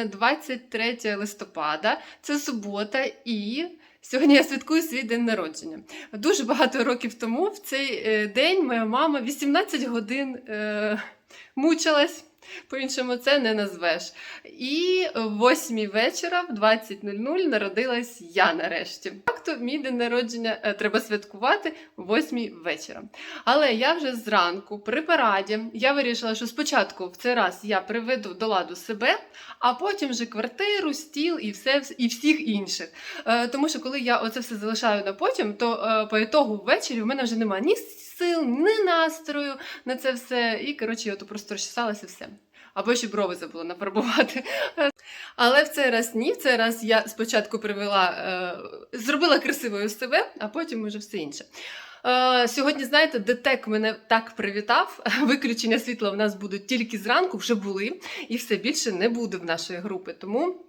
Мене 23 листопада, це субота, і сьогодні я святкую свій день народження. Дуже багато років тому в цей е, день моя мама 18 годин е, мучилась. По-іншому це не назвеш. І в 8 вечора, в 20.00, народилась я нарешті. Факту, мій день народження е, треба святкувати в 8 вечора. Але я вже зранку при параді я вирішила, що спочатку в цей раз я приведу до ладу себе, а потім вже квартиру, стіл і все і всіх інших. Е, тому що коли я оце все залишаю на потім, то е, по ітогу ввечері в мене вже немає ні сил, ні настрою на це все. І коротше, я то просто розчесалася все. Або ще брови забула нафарбувати. Але в цей раз ні. В цей раз я спочатку привела, е, зробила красивою себе, а потім уже все інше. Е, сьогодні, знаєте, ДТЕК мене так привітав. Виключення світла в нас будуть тільки зранку, вже були, і все більше не буде в нашої групи. Тому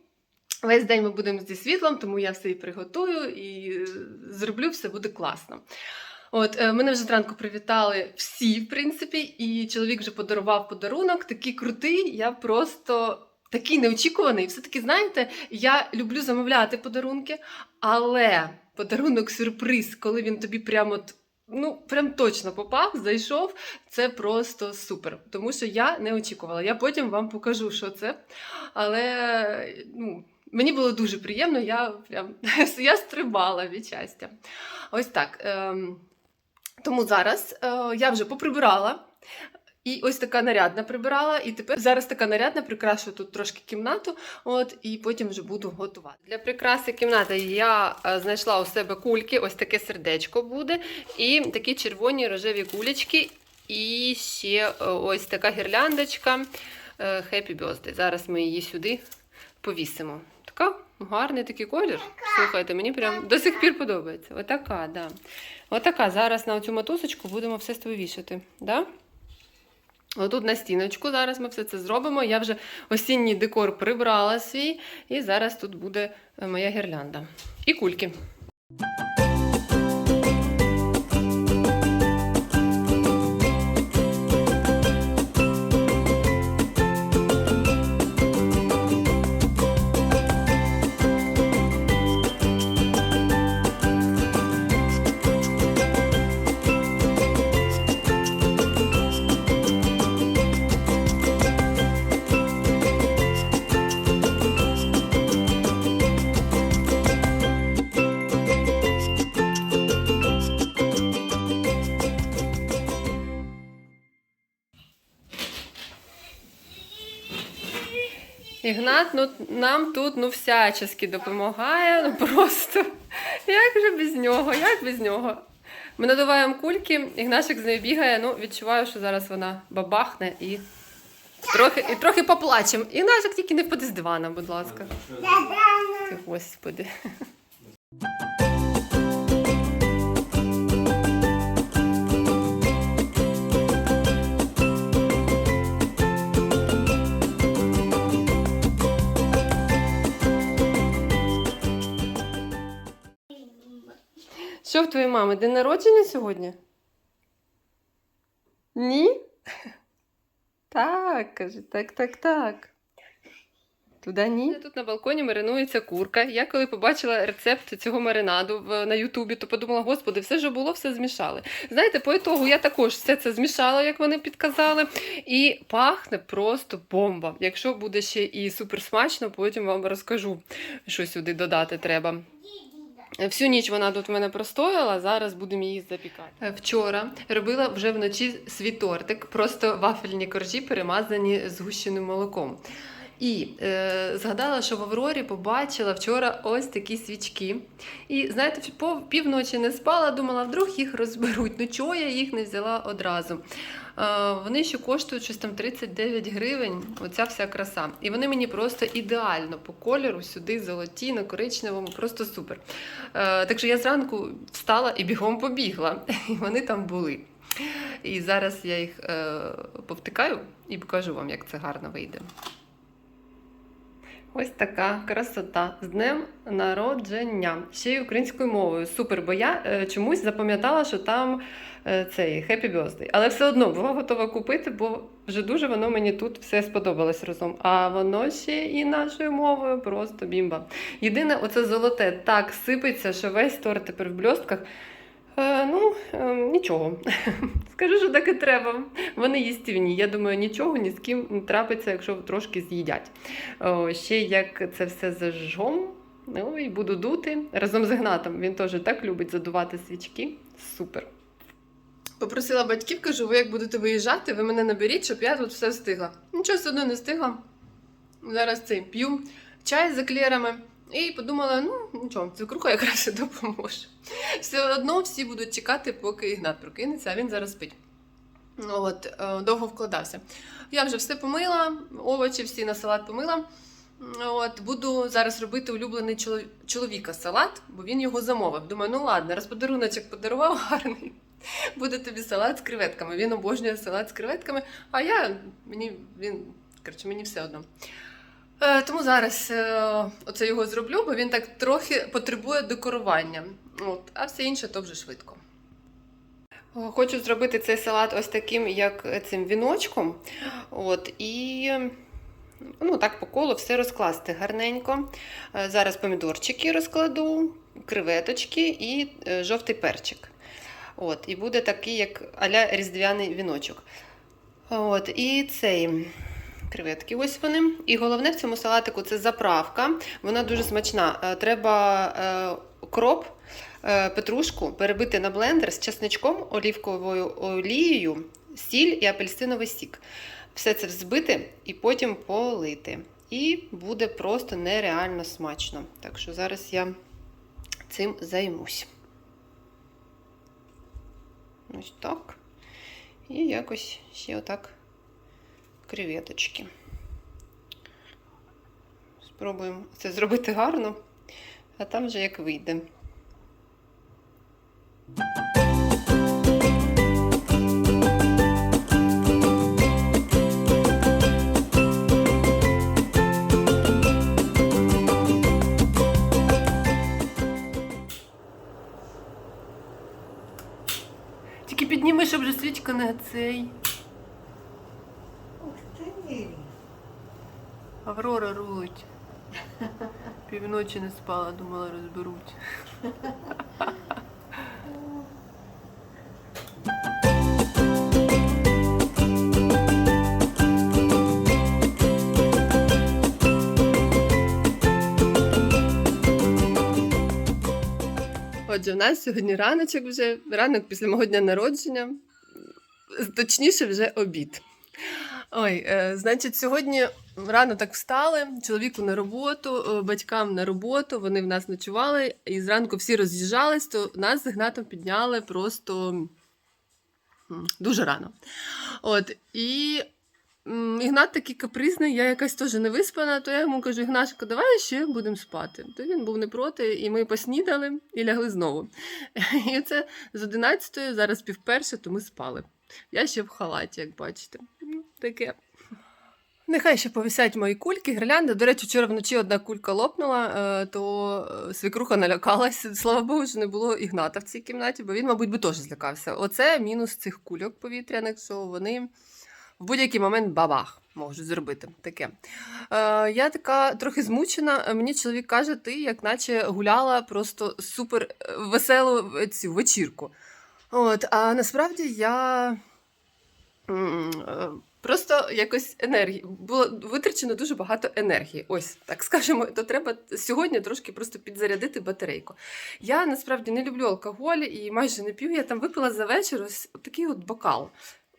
весь день ми будемо зі світлом, тому я все і приготую і е, зроблю, все буде класно. От е, мене вже зранку привітали всі, в принципі, і чоловік вже подарував подарунок. Такий крутий, я просто такий неочікуваний. Все-таки, знаєте, я люблю замовляти подарунки, але подарунок сюрприз, коли він тобі прямо ну, прям точно попав, зайшов, це просто супер. Тому що я не очікувала. Я потім вам покажу, що це. Але ну, мені було дуже приємно, я прям я стрибала від щастя. Ось так. Ем, тому зараз е, я вже поприбирала. І ось така нарядна прибирала, і тепер зараз така нарядна, прикрашу тут трошки кімнату, от і потім вже буду готувати. Для прикраси кімнати я е, знайшла у себе кульки, ось таке сердечко буде, і такі червоні рожеві кулечки, і ще е, ось така гірляндочка е, Happy Birthday. Зараз ми її сюди повісимо. Така гарний такий колір. Слухайте, мені прям до сих пір подобається. Отака, да. Отака. Зараз на цю матусочку будемо все це вивішати. Да? Отут на стіночку зараз ми все це зробимо. Я вже осінній декор прибрала свій, і зараз тут буде е, моя гірлянда. І кульки. Ігнат ну, нам тут ну, всячески допомагає. Ну просто як же без нього? Як без нього? Ми надуваємо кульки, Ігнашик з нею бігає. Ну, відчуваю, що зараз вона бабахне і трохи, і трохи поплачемо. Ігнашик тільки не впаде з дивана, будь ласка. Ти, Господи. Що в твоєї мами? День народження сьогодні? Ні? Так, каже, так, так, так. Туди ні. Тут на балконі маринується курка. Я коли побачила рецепт цього маринаду на Ютубі, то подумала, господи, все ж було, все змішали. Знаєте, по ітогу я також все це змішала, як вони підказали, і пахне просто бомба. Якщо буде ще і супер смачно, потім вам розкажу, що сюди додати треба. Всю ніч вона тут в мене простояла, зараз будемо її запікати. Вчора робила вже вночі свій тортик, просто вафельні коржі перемазані згущеним молоком. І е, згадала, що в Аврорі побачила вчора ось такі свічки. І знаєте, півночі не спала, думала, вдруг їх розберуть. Ну чого я їх не взяла одразу? Е, вони ще коштують щось там 39 гривень, оця вся краса. І вони мені просто ідеально по кольору, сюди золоті, на коричневому, просто супер. Е, так що я зранку встала і бігом побігла. І вони там були. І зараз я їх е, повтикаю і покажу вам, як це гарно вийде. Ось така красота з днем народження. Ще й українською мовою. Супер, бо я е, чомусь запам'ятала, що там е, цей Happy Birthday. Але все одно була готова купити, бо вже дуже воно мені тут все сподобалось разом. А воно ще і нашою мовою просто бімба. Єдине, оце золоте так сипеться, що весь торт тепер в бльостках. Е, ну, е, нічого. Скажу, що так і треба. Вони їстівні. Я думаю, нічого ні з ким не трапиться, якщо трошки з'їдять. О, ще як це все зажжом. Ну і буду дути разом з Гнатом. Він теж так любить задувати свічки. Супер. Попросила батьків, кажу, ви як будете виїжджати, ви мене наберіть, щоб я тут все встигла. Нічого все одно не встигла. Зараз цей п'ю чай з еклерами. І подумала, ну нічого, цукруха якраз і допоможе. Все одно всі будуть чекати, поки Ігнат прокинеться, а він зараз спить. От, е, довго вкладався. Я вже все помила, овочі всі на салат помила. От, буду зараз робити улюблений чоловіка салат, бо він його замовив. Думаю, ну ладно, раз подаруночок подарував гарний. Буде тобі салат з креветками. Він обожнює салат з креветками, а я мені він коротше, мені все одно. Е, тому зараз е, оце його зроблю, бо він так трохи потребує декорування. От, а все інше то вже швидко. Хочу зробити цей салат ось таким, як цим віночком. От, і ну, так по колу все розкласти гарненько. Е, Зараз помідорчики розкладу, креветочки і е, жовтий перчик. От, і буде такий, як аля різдвяний віночок. От, і цей. Креветки, ось вони. І головне в цьому салатику це заправка. Вона дуже смачна. Е, Треба е, кроп, е, петрушку перебити на блендер з чесничком, олівковою олією, сіль і апельсиновий сік. Все це взбити і потім полити. І буде просто нереально смачно. Так що зараз я цим займусь. Ось так. І якось ще отак креветочки. Спробуємо це зробити гарно, а там вже як вийде. Тільки підніми, щоб вже свічка не цей. Ух ти! Аврора рулить. Півночі не спала, думала, розберуть. Отже, в нас сьогодні раночок вже, ранок після мого дня народження, точніше, вже обід. Ой, е, значить, сьогодні рано так встали, чоловіку на роботу, е, батькам на роботу, вони в нас ночували, і зранку всі роз'їжджались, то нас з Ігнатом підняли просто дуже рано. От, і Ігнат такий капризний, я якась теж не виспана, то я йому кажу, Ігнашко, давай ще будемо спати. То він був не проти, і ми поснідали і лягли знову. І це з 11 зараз пів перше, то ми спали. Я ще в халаті, як бачите. Ну, Таке. Нехай ще повисять мої кульки, гірлянди. До речі, вчора вночі одна кулька лопнула, е, то е, свекруха налякалася. Слава Богу, що не було ігната в цій кімнаті, бо він, мабуть, би теж злякався. Оце мінус цих кульок повітряних, що вони в будь-який момент бабах можуть зробити. Таке. Е, я така трохи змучена. Мені чоловік каже, ти як наче гуляла просто супер веселу цю вечірку. От, а насправді я просто якось енергії. Було витрачено дуже багато енергії. Ось так скажемо, то треба сьогодні трошки просто підзарядити батарейку. Я насправді не люблю алкоголь і майже не п'ю. Я там випила за вечір ось такий от бокал.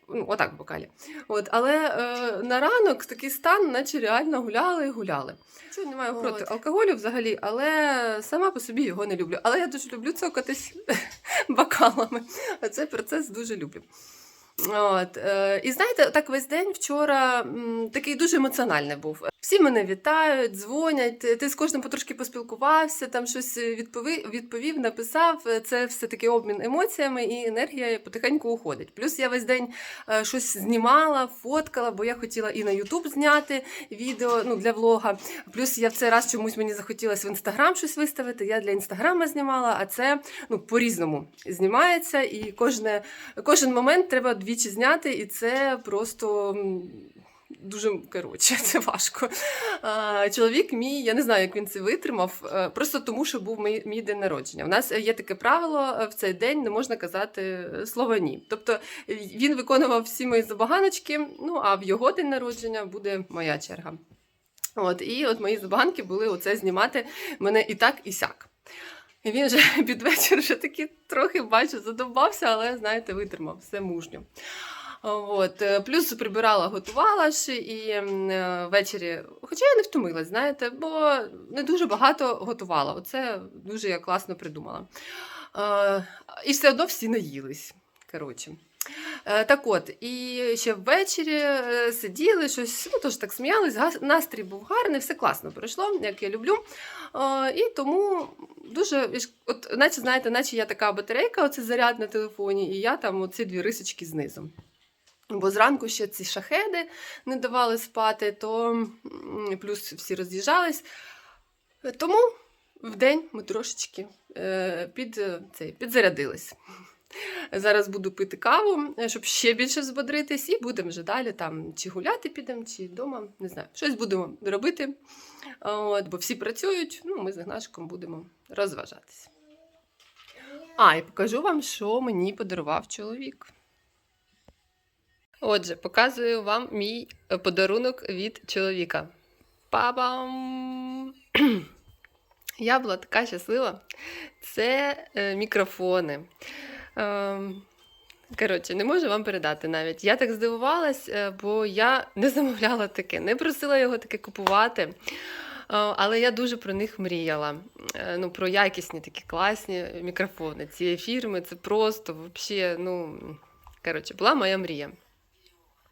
Ну, отак в бокалі. От, але е, на ранок такий стан, наче реально гуляли і гуляли. Чого не маю проти алкоголю взагалі, але сама по собі його не люблю. Але я дуже люблю цокатись бокалами. А цей процес дуже люблю. От, е, і знаєте, так весь день вчора такий дуже емоціональний був. Всі мене вітають, дзвонять. Ти з кожним потрошки поспілкувався, там щось відповів, відповів, написав. Це все таки обмін емоціями, і енергія потихеньку уходить. Плюс я весь день е, щось знімала, фоткала, бо я хотіла і на Ютуб зняти відео ну, для влога. Плюс я в цей раз чомусь мені захотілося в інстаграм щось виставити. Я для інстаграма знімала, а це ну, по-різному знімається, і кожне, кожен момент треба двічі зняти, і це просто. Дуже коротше, це важко. Чоловік мій, я не знаю, як він це витримав, е, просто тому, що був мій, мій день народження. У нас є таке правило: е, в цей день не можна казати е, слова ні. Тобто він виконував всі мої забаганочки, ну а в його день народження буде моя черга. От, і от мої забаганки були оце знімати мене і так, і сяк. І він вже під вечір вже таки трохи бачу, задовбався, але знаєте, витримав все мужньо. От, е, плюс прибирала, готувала ж і е, ввечері, хоча я не втомилась, знаєте, бо не дуже багато готувала. Оце дуже я класно придумала. Е, і все одно всі наїлись. Коротше. Е, Так от, і ще ввечері е, сиділи, щось, ну тож так сміялись, настрій був гарний, все класно пройшло, як я люблю. І тому дуже, от, наче знаєте, наче я така батарейка, оце заряд на телефоні, і я там оці дві рисочки знизу. Бо зранку ще ці шахеди не давали спати, то плюс всі роз'їжджались. Тому в день ми трошечки е, під, е, цей, підзарядились. Зараз буду пити каву, щоб ще більше взбодритись, і будемо вже далі там чи гуляти підемо, чи вдома, не знаю, щось будемо робити. От, бо всі працюють, ну, ми з Гнашком будемо розважатись. А, і покажу вам, що мені подарував чоловік. Отже, показую вам мій е, подарунок від чоловіка. Па-бам! Я була така щаслива. Це е, мікрофони. Ем, коротше, не можу вам передати навіть. Я так здивувалась, е, бо я не замовляла таке, не просила його таке купувати. Е, Але я дуже про них мріяла. Е, Ну, про якісні такі класні мікрофони цієї фірми. Це просто взагалі, ну, коротше, була моя мрія.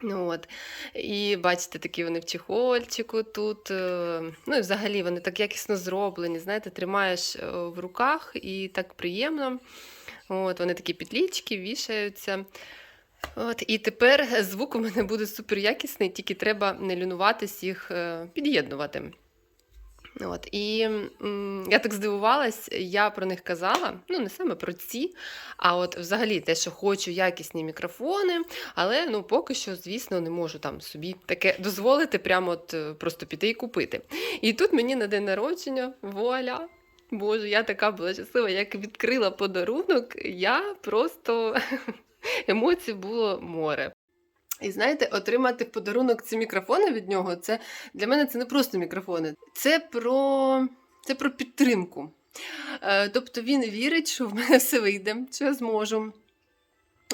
Ну, от. І бачите, такі вони в чехольчику тут. е, Ну і взагалі вони так якісно зроблені. Знаєте, тримаєш е, в руках і так приємно. От, вони такі підлічки, вішаються. От, і тепер звук у мене буде супер якісний, тільки треба не лінуватись їх е, під'єднувати. От, і м, я так здивувалась, я про них казала, ну не саме про ці, а от взагалі те, що хочу якісні мікрофони, але ну поки що, звісно, не можу там собі таке дозволити, прямо от е, просто піти і купити. І тут мені на день народження вуаля. Боже, я така була щаслива, як відкрила подарунок, я просто емоцій було море. І знаєте, отримати в подарунок ці мікрофони від нього, це для мене це не просто мікрофони, це про, це про підтримку. Е, Тобто він вірить, що в мене все вийде, що я зможу.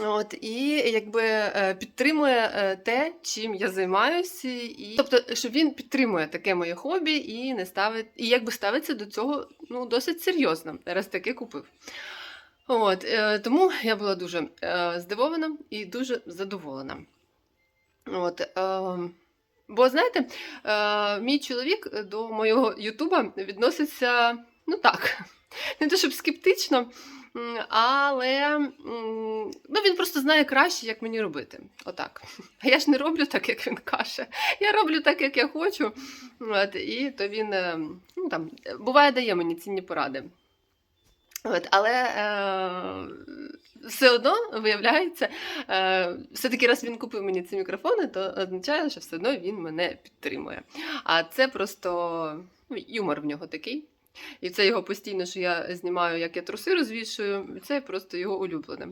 От, і якби е, підтримує е, те, чим я займаюся, і тобто, що він підтримує таке моє хобі і не ставить, і якби ставиться до цього ну, досить серйозно, раз таке купив. От, тому я була дуже здивована і дуже задоволена. От, е, бо знаєте, е, мій чоловік до моєго Ютуба відноситься ну так, не те, щоб скептично, але ну, він просто знає краще, як мені робити. Отак. А я ж не роблю так, як він каже. Я роблю так, як я хочу. От, і то він е, ну, там, буває дає мені цінні поради. От, але е, все одно виявляється, е, все-таки раз він купив мені ці мікрофони, то означає, що все одно він мене підтримує. А це просто ну, юмор в нього такий. І це його постійно, що я знімаю, як я труси розвішую, це просто його улюблене.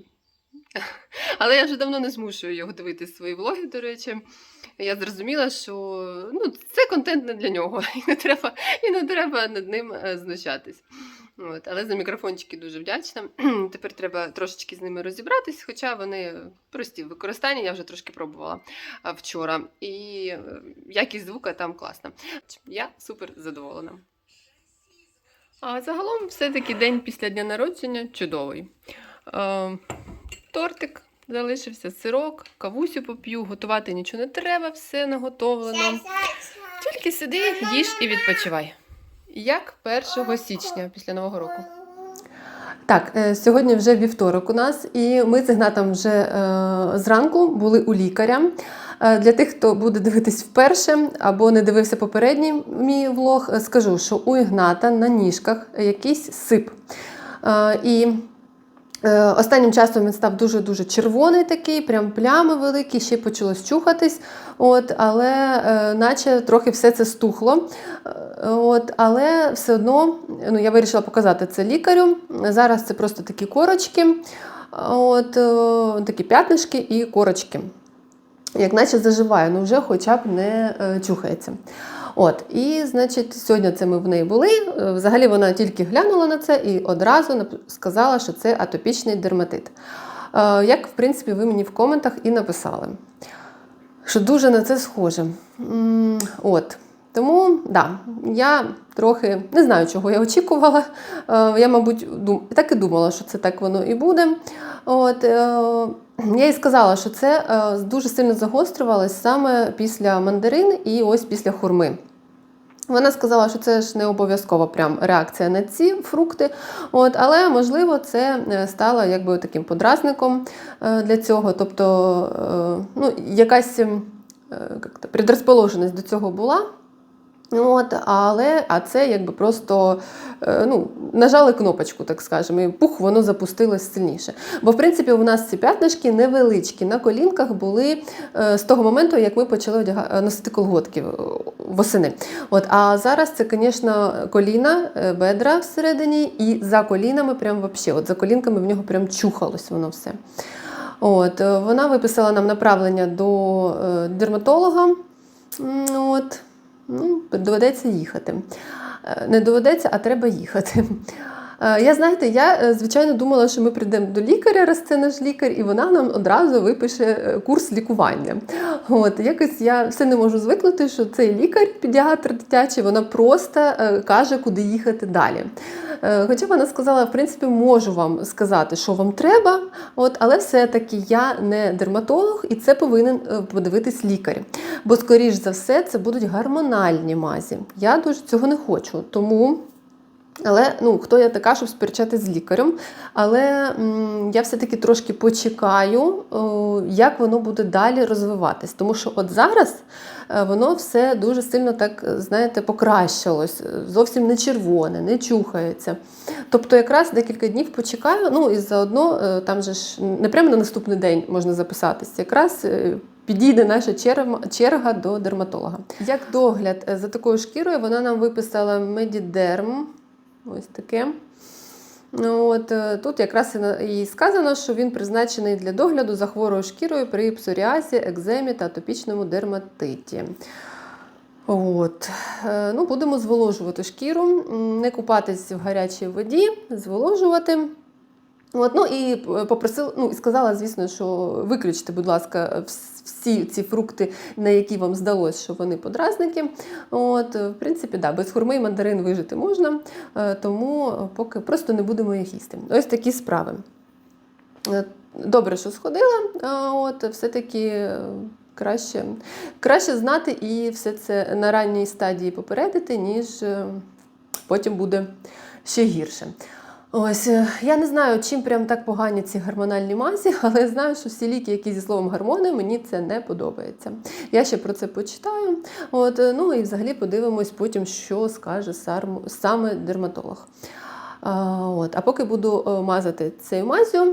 Але я вже давно не змушую його дивитися свої влоги, до речі. Я зрозуміла, що ну, це контент не для нього, і не треба, і не треба над ним е, знущатись. От, але за мікрофончики дуже вдячна. Тепер треба трошечки з ними розібратись, хоча вони прості в використанні, я вже трошки пробувала вчора. І е, якість звука там класна. Я супер задоволена. А загалом, все-таки день після дня народження чудовий. Е, тортик залишився, сирок, кавусю поп'ю, готувати нічого не треба, все наготовлено. Тільки сиди, їж і відпочивай. Як 1 січня після Нового року. Так, е, сьогодні вже вівторок у нас, і ми з Ігнатом вже е, зранку були у лікаря. Е, Для тих, хто буде дивитись вперше або не дивився попередній мій влог, скажу, що у Ігната на ніжках якийсь сип. І Останнім часом він став дуже-дуже червоний такий, прям плями великі, ще й почалось чухатись. От, але е, наче трохи все це стухло. Е, От, але все одно ну, я вирішила показати це лікарю. Зараз це просто такі корочки, от, е, такі п'ятнишки і корочки. Як наче заживає, ну вже хоча б не е, чухається. От, і, значить, сьогодні це ми в неї були. Е, Взагалі вона тільки глянула на це і одразу сказала, що це атопічний дерматит. Е, Як, в принципі, ви мені в коментах і написали, що дуже на це схоже. От. Тому, да, я трохи не знаю, чого я очікувала. Е, Я, мабуть, так і думала, що це так воно і буде. От, я їй сказала, що це е, дуже сильно загострювалось саме після мандарин і ось після хурми. Вона сказала, що це ж не обов'язкова прям реакція на ці фрукти, от, але можливо це е, стало якби таким подразником е, для цього. Тобто ну, якась ем, як то, предрозположеність до цього була. От, але а це якби просто е, ну, нажали кнопочку, так скажемо, і пух, воно запустилось сильніше. Бо, в принципі, у нас ці п'ятнишки невеличкі на колінках були е, з того моменту, як ми почали одяга- носити колготки е, восени. От, а зараз це, звісно, коліна, е, бедра всередині, і за колінами, прям вообще, от за колінками в нього прям чухалось воно все. От, е, вона виписала нам направлення до е, дерматолога. От, ну, доведеться їхати. Е, Не доведеться, а треба їхати. Е, Я знаєте, я е, звичайно думала, що ми прийдемо до лікаря, раз це наш лікар, і вона нам одразу випише е, курс лікування. От якось я все не можу звикнути, що цей лікар, педіатр дитячий, вона просто каже, куди їхати далі. Хоча вона сказала, в принципі, можу вам сказати, що вам треба, от, але все-таки я не дерматолог, і це повинен подивитись лікар. Бо, скоріш за все, це будуть гормональні мазі. Я дуже цього не хочу. Тому. Але ну, хто я така, щоб сперечати з лікарем. Але м, я все-таки трошки почекаю, о, як воно буде далі розвиватись. Тому що от зараз е, воно все дуже сильно так, знаєте, покращилось. Е, Зовсім не червоне, не чухається. Тобто, якраз декілька днів почекаю, ну і заодно е, там же ж не прямо на наступний день можна записатися. Якраз Підійде наша черга, до дерматолога. Як догляд за такою шкірою, вона нам виписала Медідерм. Ось таке. Ну, От, е, тут якраз і сказано, що він призначений для догляду за хворою шкірою при псоріазі, екземі та атопічному дерматиті. От. Е, Ну, будемо зволожувати шкіру, не купатись в гарячій воді, зволожувати. От, ну і попросила, ну і сказала, звісно, що виключте, будь ласка, вс- всі ці фрукти, на які вам здалось, що вони подразники. От, в принципі, да, без хурми і мандарин вижити можна, е, тому поки просто не будемо їх їсти. Ось такі справи. Е, Добре, що сходила, от все-таки е, краще, краще знати і все це на ранній стадії попередити, ніж е, потім буде ще гірше. Ось е, я не знаю, чим прям так погані ці гормональні мазі, але я знаю, що всі ліки, які зі словом гормони, мені це не подобається. Я ще про це почитаю. От, е, ну і взагалі подивимось потім, що скаже саме дерматолог. От, а поки буду е, мазати цією мазю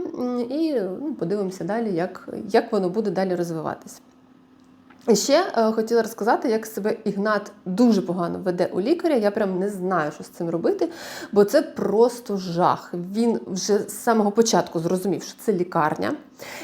і ну, подивимося далі, як, як воно буде далі розвиватись. І ще е, хотіла розказати, як себе Ігнат дуже погано веде у лікаря. Я прям не знаю, що з цим робити, бо це просто жах. Він вже з самого початку зрозумів, що це лікарня,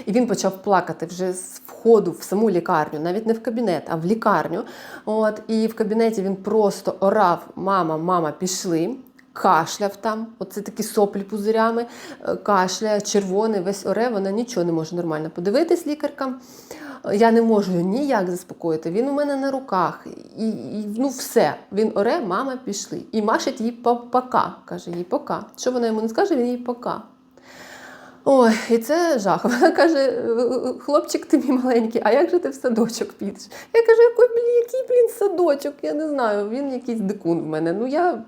і він почав плакати вже з входу в саму лікарню, навіть не в кабінет, а в лікарню. От, і в кабінеті він просто орав: Мама, мама, пішли. Кашляв там, оце такі соплі пузирями, е, кашляє, червоний, весь оре, вона нічого не може нормально подивитись, лікарка. Я не можу ніяк заспокоїти. Він у мене на руках. І, і ну все. Він оре, мама, пішли. І машить їй пока. Каже їй пока. Що вона йому не скаже, він їй пока. Ой, і це жах. Вона каже: «Е, хлопчик, ти мій маленький, а як же ти в садочок підеш? Я кажу, який, блін, який блін садочок? Я не знаю, він якийсь дикун в мене. Ну я.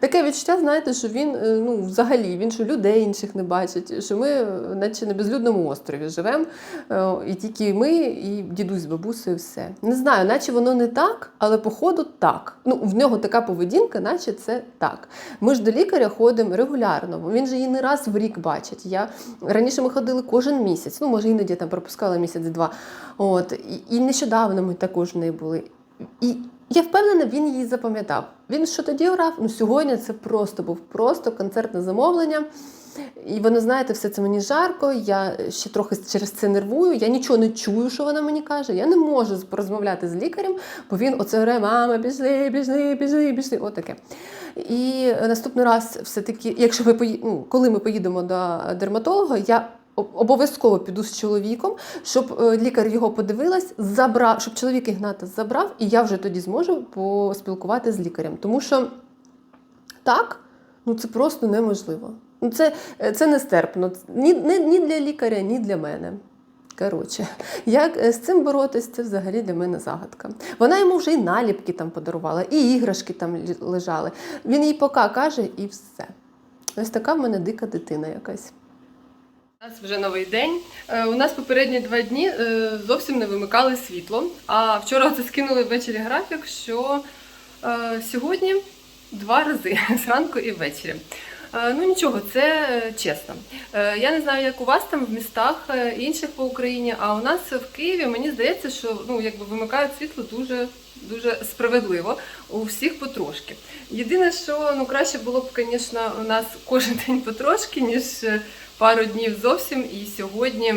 Таке відчуття, знаєте, що він е, ну, взагалі він що людей інших не бачить, що ми, е, наче на безлюдному острові, живемо, е, і тільки ми, і дідусь з бабусею, все. Не знаю, наче воно не так, але походу так. Ну, в нього така поведінка, наче це так. Ми ж до лікаря ходимо регулярно, він же її не раз в рік бачить. Я раніше ми ходили кожен місяць. Ну, може, іноді там пропускала місяць-два. От і, і нещодавно ми також в неї були. І я впевнена, він її запам'ятав. Він що тоді грав? Ну сьогодні це просто був просто концертне замовлення. І воно, знаєте, все це мені жарко. Я ще трохи через це нервую. Я нічого не чую, що вона мені каже. Я не можу порозмовляти з лікарем, бо він оце говорить, мама, пішли, пішли, пішли, пішли. Отаке. І наступний раз, все-таки, якщо ви пої... ну, коли ми поїдемо до дерматолога, я обов'язково піду з чоловіком, щоб е, лікар його подивилась, забрав, щоб чоловік Ігната забрав, і я вже тоді зможу поспілкувати з лікарем. Тому що так, ну це просто неможливо. Ну, це, е, це нестерпно. Ні, ні, ні для лікаря, ні для мене. Коротше, як е, з цим боротись, це взагалі для мене загадка. Вона йому вже і наліпки там подарувала, і іграшки там лежали. Він їй пока каже, і все. Ось така в мене дика дитина якась. У нас вже новий день. Е, У нас попередні два дні е, зовсім не вимикали світло. А вчора це скинули ввечері графік, що е, сьогодні два рази зранку і ввечері. Ну нічого, це чесно. Я не знаю, як у вас там в містах інших по Україні, а у нас в Києві мені здається, що ну якби вимикають світло дуже. Дуже справедливо у всіх потрошки. Єдине, що ну краще було б, звісно, у нас кожен день потрошки, ніж пару днів зовсім. І сьогодні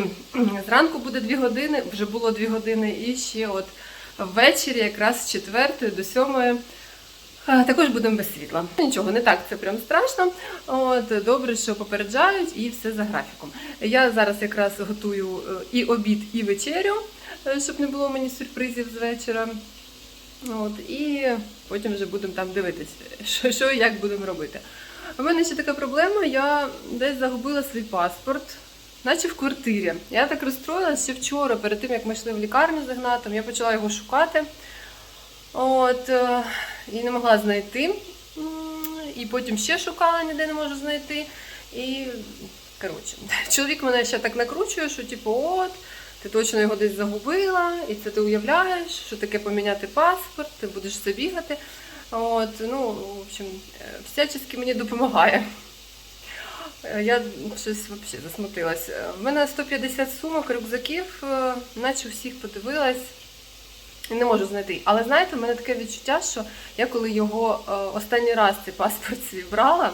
зранку буде дві години, вже було дві години, і ще от ввечері, якраз з четвертої до сьомої. Також будемо без світла. Нічого, не так це прям страшно. От добре, що попереджають, і все за графіком. Я зараз якраз готую е, і обід, і вечерю, е, щоб не було мені сюрпризів з вечора. От, і потім вже будемо там дивитись, що, що і як будемо робити. У мене ще така проблема, я десь загубила свій паспорт, наче в квартирі. Я так розстроїлася ще вчора, перед тим як ми йшли в лікарню з Ігнатом, я почала його шукати. От, е, і не могла знайти. І потім ще шукала, ніде не можу знайти. І коротше, чоловік мене ще так накручує, що типу, от, ти точно його десь загубила, і це ти уявляєш, що таке поміняти паспорт, ти будеш все бігати. От, ну, в общем, е, всячески мені допомагає. Е, Я щось взагалі засмутилась. Е, В мене 150 сумок, рюкзаків, е, наче всіх подивилась. Не можу знайти. Але знаєте, в мене таке відчуття, що я коли його останній раз цей паспорт свій брала,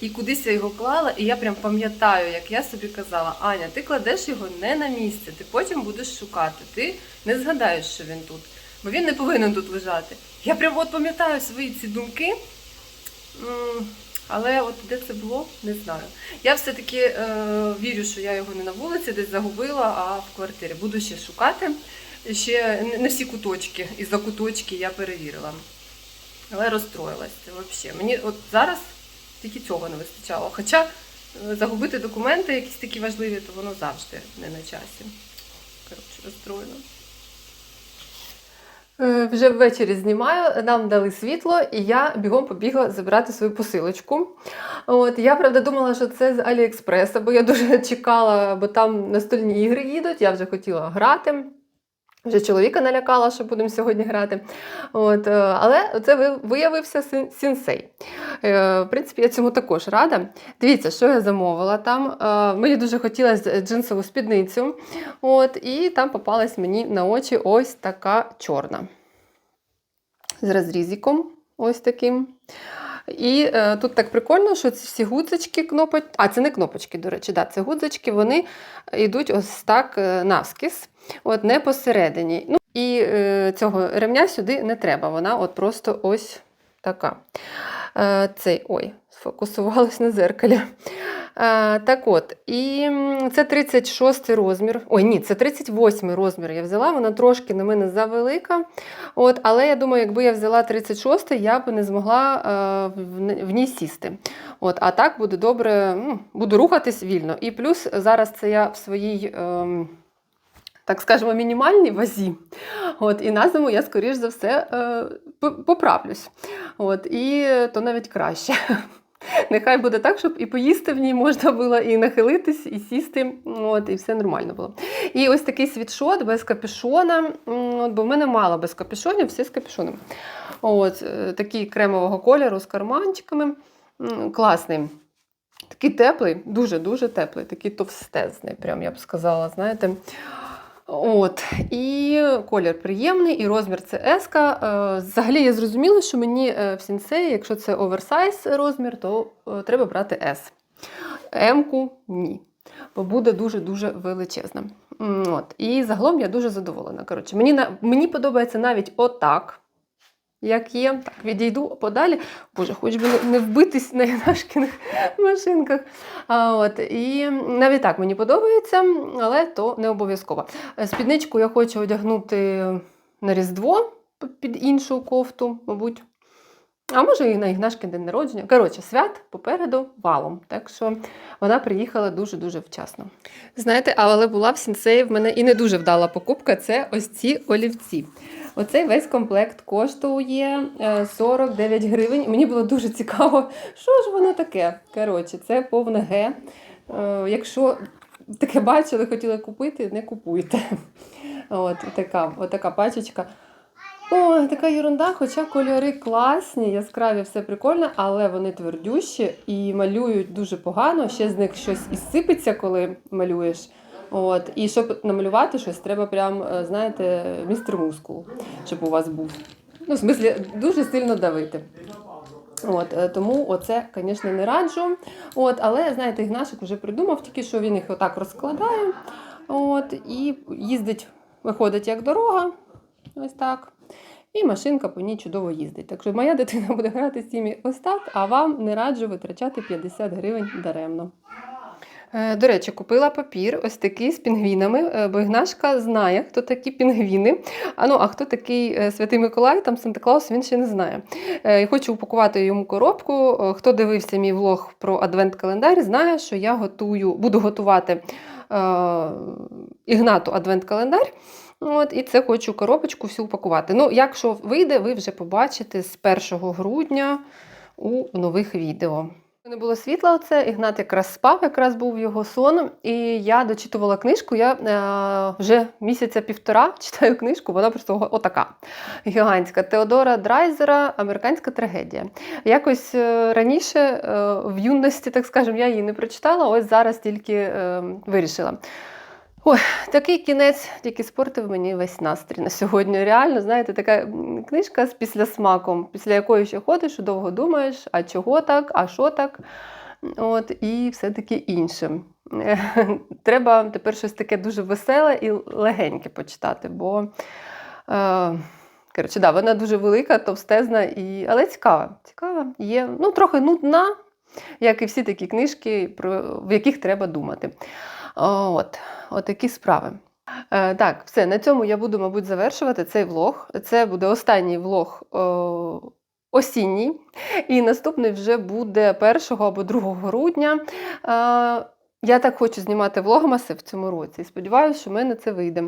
і кудись я його клала, і я прям пам'ятаю, як я собі казала, Аня, ти кладеш його не на місце, ти потім будеш шукати. Ти не згадаєш, що він тут, бо він не повинен тут лежати. Я прям от пам'ятаю свої ці думки. Але от де це було, не знаю. Я все-таки е, вірю, що я його не на вулиці десь загубила, а в квартирі. Буду ще шукати. Ще не- всі куточки і за куточки я перевірила. Але розстроїлась це взагалі. Мені от зараз тільки цього не вистачало. Хоча е, загубити документи якісь такі важливі, то воно завжди не на часі. Коротше, розстроєно. Е, Вже ввечері знімаю, нам дали світло, і я бігом побігла забирати свою посилочку. От я правда думала, що це з Аліекспреса, бо я дуже чекала, бо там настольні ігри їдуть. Я вже хотіла грати. Вже чоловіка налякала, що будемо сьогодні грати. От, е, але це виявився сінсей. Е, В принципі, я цьому також рада. Дивіться, що я замовила там. Е, Мені дуже хотілося джинсову спідницю. От, і там попалась мені на очі ось така чорна. З розрізиком, ось таким. І е, тут так прикольно, що ці всі гудзички, кнопочки, а це не кнопочки, до речі, да, це гудзички, вони йдуть ось так е, навскіз, от не посередині. Ну, і е, цього ремня сюди не треба, вона от просто ось така. Е, цей, ой, сфокусувалась на зеркалі. Так от, і це 36 розмір. Ой, ні, це 38 розмір я взяла, вона трошки на мене завелика. От, але я думаю, якби я взяла 36, я б не змогла е, в, ній сісти. От, а так буде добре, ну, буду рухатись вільно. І плюс зараз це я в своїй. ем, так скажемо, мінімальній вазі. От, і на зиму я, скоріш за все, е, поправлюсь. От, і то навіть краще. Нехай буде так, щоб і поїсти в ній можна було, і нахилитись, і сісти, от, і все нормально було. І ось такий світшот без капюшона, от, бо в мене мало без капюшонів, всі з капюшоном. От, е, такий кремового кольору з карманчиками. Класний. Такий теплий, дуже-дуже теплий, такий товстезний, прям я б сказала, знаєте. От, і колір приємний, і розмір це еска. Е, Взагалі я зрозуміла, що мені е, в сінсеї, якщо це оверсайз розмір, то е, треба брати S. М-ку ні. Бо буде дуже-дуже величезна. От. І загалом я дуже задоволена. Коротше, мені, мені подобається навіть отак, як є. Так, відійду подалі. Боже, хоч би не- вбитись на ігнашкіних машинках. А, от, і навіть так мені подобається, але то не обов'язково. Спідничку я хочу одягнути на Різдво під іншу кофту, мабуть. А може і на Ігнашки день народження. Коротше, свят попереду валом. Так що вона приїхала дуже-дуже вчасно. Знаєте, але була в сінсеї в мене і не дуже вдала покупка це ось ці олівці. Оцей весь комплект коштує е, 49 гривень. Мені було дуже цікаво, що ж воно таке. Коротше, це повне Г. Е, Якщо таке бачили, хотіли купити, не купуйте. От така, отака пачечка. О, така ерунда, хоча кольори класні, яскраві, все прикольно, але вони твердющі і малюють дуже погано. Ще з них щось і сипеться, коли малюєш. От. І щоб намалювати щось, треба прям, е, знаєте, містер мускул, щоб у вас був. Ну, в смислі, дуже сильно давити. От, е, тому оце, звісно, не раджу. От, але, знаєте, Ігнашик вже придумав, тільки що він їх отак розкладає. От, і їздить, виходить як дорога. Ось так. І машинка по ній чудово їздить. Так що моя дитина буде грати з цими ось так, а вам не раджу витрачати 50 гривень даремно. Е, До речі, купила папір ось такий з пінгвінами, е, бо Ігнашка знає, хто такі пінгвіни. А ну, а хто такий е, Святий Миколай, там Санта Клаус, він ще не знає. І хочу упакувати йому коробку. Хто дивився мій влог про адвент-календар, знає, що я готую, буду готувати Ігнату адвент-календар. От, і це хочу коробочку всю упакувати. Ну, якщо вийде, ви вже побачите з 1 грудня у нових відео. Не було світла, оце Ігнат якраз спав, якраз був його сон. І я дочитувала книжку. Я е, вже місяця півтора читаю книжку, вона просто отака гігантська. Теодора Драйзера Американська трагедія. Якось е, раніше, е, в юності, так скажемо, я її не прочитала, ось зараз тільки е, вирішила. Ой, такий кінець тільки спортив мені весь настрій на сьогодні. Реально, знаєте, така книжка з післясмаком, після якої ще ходиш, довго думаєш, а чого так, а що так. От, і все таки інше. Треба тепер щось таке дуже веселе і легеньке почитати, бо е, коротше, да, вона дуже велика, товстезна, і, але цікава. Цікава, є ну, трохи нудна, як і всі такі книжки, про, в яких треба думати. От, от такі справи. Е, так, все, на цьому я буду, мабуть, завершувати цей влог. Це буде останній влог осінній, і наступний вже буде 1 або 2 грудня. Е, я так хочу знімати влогмаси в цьому році і сподіваюся, що в мене це вийде.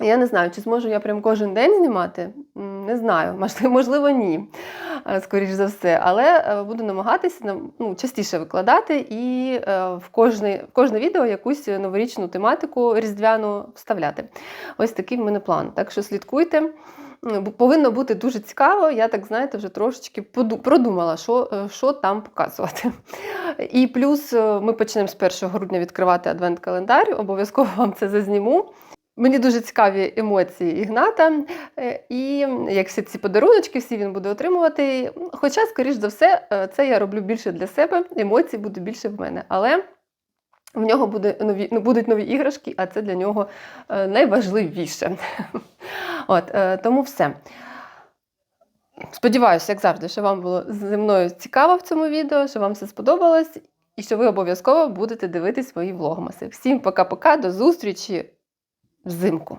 Я не знаю, чи зможу я прям кожен день знімати. Не знаю, можливо, ні, е, скоріш за все. Але е, буду намагатися нам- ну, частіше викладати і е, в кожне, в кожне відео якусь новорічну тематику різдвяну вставляти. Ось такий в мене план. Так що слідкуйте. Повинно бути дуже цікаво. Я так, знаєте, вже трошечки продумала, що, що там показувати. І плюс ми почнемо з 1 грудня відкривати адвент-календар. Обов'язково вам це зазніму. Мені дуже цікаві емоції Ігната, е, і як всі ці подаруночки, всі він буде отримувати. Хоча, скоріш за все, е, це я роблю більше для себе, емоцій буде більше в мене. Але в нього буде нові, ну, будуть нові іграшки, а це для нього е, найважливіше. От, тому все. Сподіваюся, як завжди, що вам було зі мною цікаво в цьому відео, що вам все сподобалось. і що ви обов'язково будете дивитись мої влогмаси. Всім пока-пока, до зустрічі взимку!